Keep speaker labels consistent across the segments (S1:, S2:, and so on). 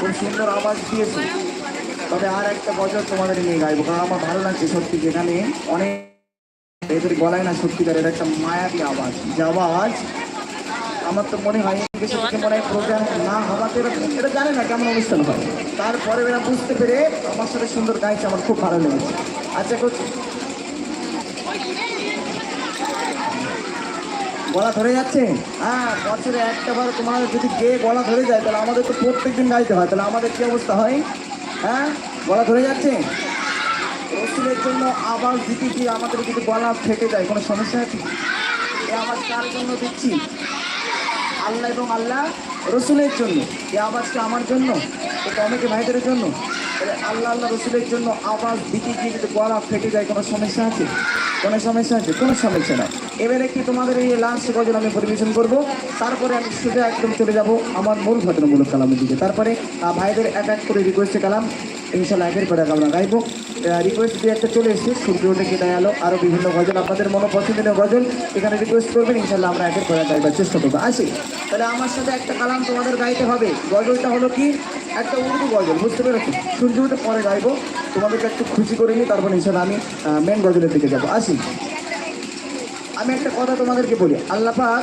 S1: খুব সুন্দর আওয়াজ দিয়েছে। তবে আর একটা বছর তোমাদের নিয়ে গাইবো। কারণ আমার ভালো লাগছে সত্যি যেখানে অনেক এদের গলায় না সত্যিকারের একটা মায়াবী আওয়াজ। যে আওয়াজ আমার তো মনে হয় মনে হয় প্রোগ্রাম না হওয়াতে এটা জানে না কেমন অনুষ্ঠান হয়। তারপরে এরা বুঝতে পেরে আমার সাথে সুন্দর গাইছে, আমার খুব ভালো লেগেছে। আচ্ছা গলা ধরে যাচ্ছে? হ্যাঁ বছরে একটা বার তোমার যদি গেয়ে গলা ধরে যায়, তাহলে আমাদের তো প্রত্যেক দিন গাইতে হয়। তাহলে আমাদের কি অবস্থা হয়? হ্যাঁ গলা ধরে যাচ্ছে? রসুলের জন্য আওয়াজ দিতে গিয়ে আমাদের যদি গলা ফেটে যায়, কোনো সমস্যা আছে? এ আওয়াজ কার জন্য দিচ্ছি? আল্লাহ এবং আল্লাহ রসুলের জন্য। এ আওয়াজটা আমার জন্য? এটা অনেকে ভাইদের জন্য। আল্লাহ আল্লাহ রসুলের জন্য আওয়াজ দিতে গিয়ে যদি গলা ফেটে যায়, কোনো সমস্যা আছে? কোনো সমস্যা আছে? কোনো সমস্যা নাই। এবারে কি তোমাদের এই লাস্ট গজল আমি পরিবেশন করব? তারপরে আমি সোজা একদম চলে যাব আমার মূল ঘটনামূলক কালামের দিকে। তারপরে ভাইদের এক এক করে রিকোয়েস্টে কালাম। ইনশাল্লাহ একের পরে আমরা গাইবো। রিকোয়েস্ট দিয়ে একটা চলে এসেছে। সূর্য ওঠে কেটে গেলো আরও বিভিন্ন গজল, আপনাদের মনে পছন্দের গজল এখানে রিকোয়েস্ট করবেন। ইনশাল্লাহ আমরা একের পরে গাইবার চেষ্টা করব। আসি। তাহলে আমার সাথে একটা কালাম তোমাদের গাইতে হবে। গজলটা হলো কি? একটা উর্দু গজল বুঝতে পেরেছ সূর্য উঠে পরে গাইবো। তোমাদেরকে একটু খুশি করে নিই, তারপর ইনশাল্লাহ আমি মেন গজলের দিকে যাব। আসি। আমি একটা কথা তোমাদেরকে বলি আল্লাপাক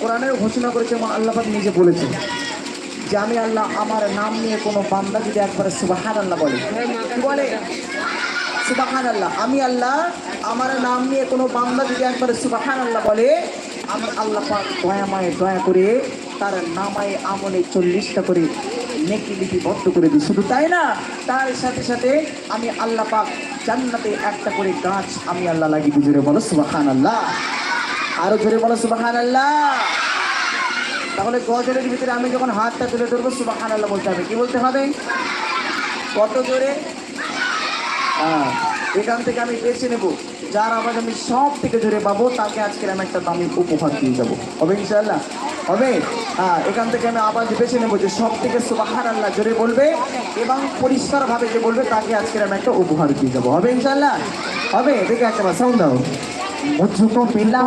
S1: কোরআনের ঘোষণা করেছে এবং আল্লাপাক নিজে বলেছে যে আমি আল্লাহ আমার নাম নিয়ে কোনো বান্দা যদি একবারে সুবাহান আল্লাহ বলে বলে? সুবাহান আল্লাহ আমি আল্লাহ আমার নাম নিয়ে কোনো বান্দা যদি একবারে সুবাহান আল্লাহ বলে, আমি আল্লাহ পাক দয়াময় দয়া করে তার নামায় আমলে চল্লিশটা করে নেকি লিপিবদ্ধ করে দিই। শুধু তাই না, তার সাথে সাথে আমি আল্লাহ পাক জান্নাতে একটা করে গাছ আমি আল্লাহ লাগিয়ে জোরে বলো সুবাহান আল্লাহ আরও জোরে বলো সুবাহান আল্লাহ তাহলে গজলের ভিতরে আমি যখন হাতটা তুলে ধরবো সুবাহান আল্লাহ বলতে হবে। কি বলতে হবে? কত জোরে? হ্যাঁ এখান থেকে আমি বেছে নেব। যার আওয়াজ আমি সব থেকে জোরে পাবো, তাকে আজকের আমি একটা দামি উপহার দিয়ে যাব। হবে ইনশাল্লাহ হবে? এখান থেকে আমি আওয়াজ বেছে নেবো যে সব থেকে সুবাহান আল্লাহ জোরে বলবে এবং পরিষ্কারভাবে যে বলবে তাকে আজকের আমি একটা উপহার দিয়ে যাবো হবে ইনশাল্লাহ হবে দেখে একটা সাউন্ড দাও মুঝকো পিলা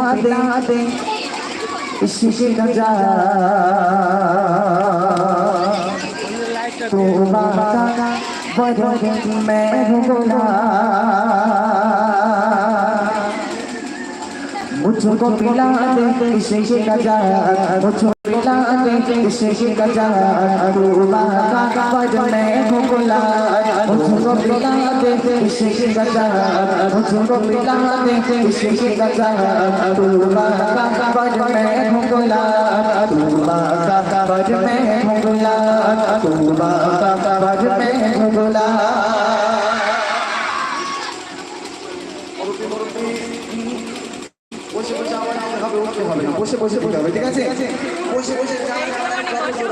S1: দে इश्क गजा तो बाका बदन मैं गुला मुझको पिला दे इश्क गजा मुझको पिला दे इश्क गजा तो बाका बदन मैं गुला मुझको বসে বসে বসে বসে হবে না বসে বসে বসে হবে ঠিক আছে বসে বসে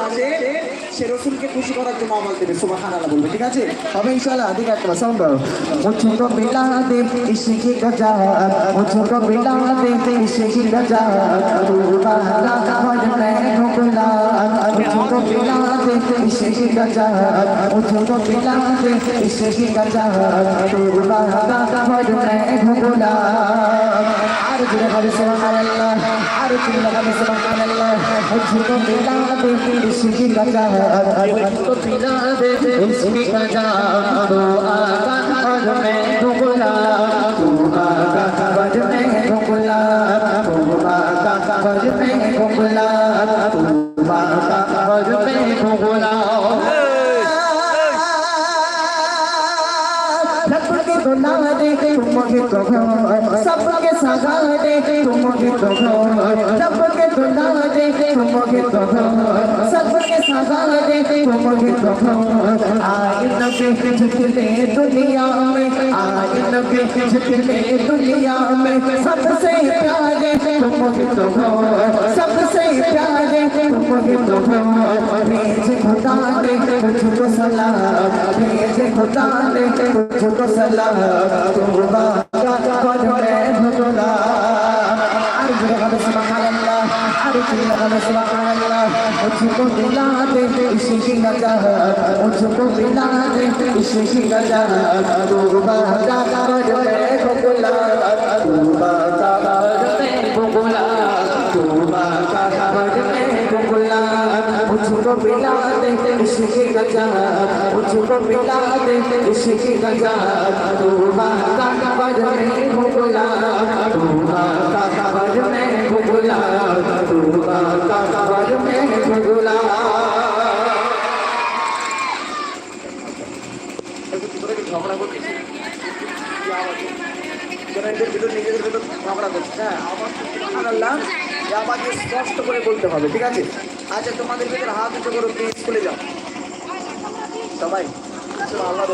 S1: আছে। সে রসুলকে খুশি করার জন্য আমার দেবে সুবাহান আল্লাহ বলবে ঠিক আছে? হবে ইনশাআল্লাহ ঠিক আছে সাউন্ড দাও মুঝকো মিলা দে ইশক গজা। মুঝকো মিলা দে ইশক গজা। তু বালা ভজ মে ঢুকলা মুঝকো মিলা দে ইশক গজা। মুঝকো মিলা দে ইশক গজা। তু বালা ভজ মে জুড়ে হবে সুবহানাল্লাহ আর জুড়ে হবে সুবহানাল্লাহ মুঝকো মিলা দে ইশক গজা মুঝকো মিলা দে ইশক গজা তু আকা ভজ মে ঢুকলা তু আকা ভজ মে ঢুকলা তু আকা ভজ মে ঢুকলা
S2: रुला दे तुम भी कहो सबके सगा दे तुम भी कहो सबके रुला दे तुम भी कहो सबके सगा दे तुम भी कहो आए नबी झुकले दुनिया में आए नबी झुकले दुनिया में सबसे प्यारे तुम भी कहो सबसे তোমাকে তোমার ভেজে খোদা রে তুঝকো সালাম ভেজে খোদা রে তুঝকো সালাম তোবা করে ভোলা আর জগতে সুবহানাল্লাহ আর জগতে সুবহানাল্লাহ মুঝকো দিলা দে ইশকি গাজা মুঝকো দিলা দে ইশকি গাজা তোবা করে ভোলা তোবা ছোট পিলা দেখতে ইশকে গজা ও ছোট পিলা দেখতে ইশকে গজা তোবা কাকা বাজ মে ভুলা তোবা কাকা বাজ
S1: মে ভুলা নিজেদের ভিতর নিজেদের ভিতর ঝগড়া করছে। হ্যাঁ আমার আল্লাহ যে আমাকে স্পষ্ট করে বলতে হবে, ঠিক আছে? আচ্ছা তোমাদের ভিতরে হাত উঁচু করো প্লিজ স্কুলে যাও। সবাই আল্লাহ